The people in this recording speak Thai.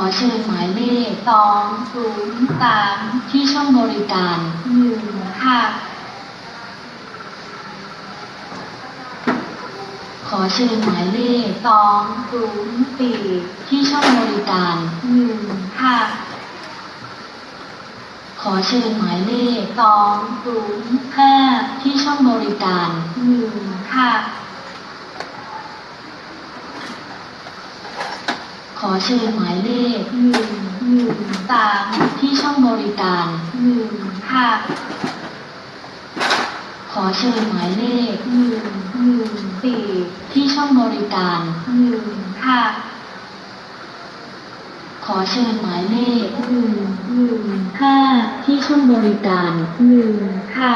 อเชิญหมายเลขสองศูนย์สามที่ช่องบริการหนึ่งค่ะ ขอเชิญหมายเลขสองศูนย์สี่ที่ช่องบริการหนึ่งค่ะ ขอเชิญหมายเลขสองศูนย์ห้าที่ช่องบริการหนึ่งค่ะ ขอเชิญหมายเลขหนึ่งหนึ่งสามที่ช่องบริการหนึ่งค่ะ ขอเชิญหมายเลขหนึ่งหนึ่งสี่ที่ช่องบริการหนึ่งค่ะขอเชิญหมายเลขหนึ่งหนึ่งห้าที่ช่องบริการหนึ่งค่ะ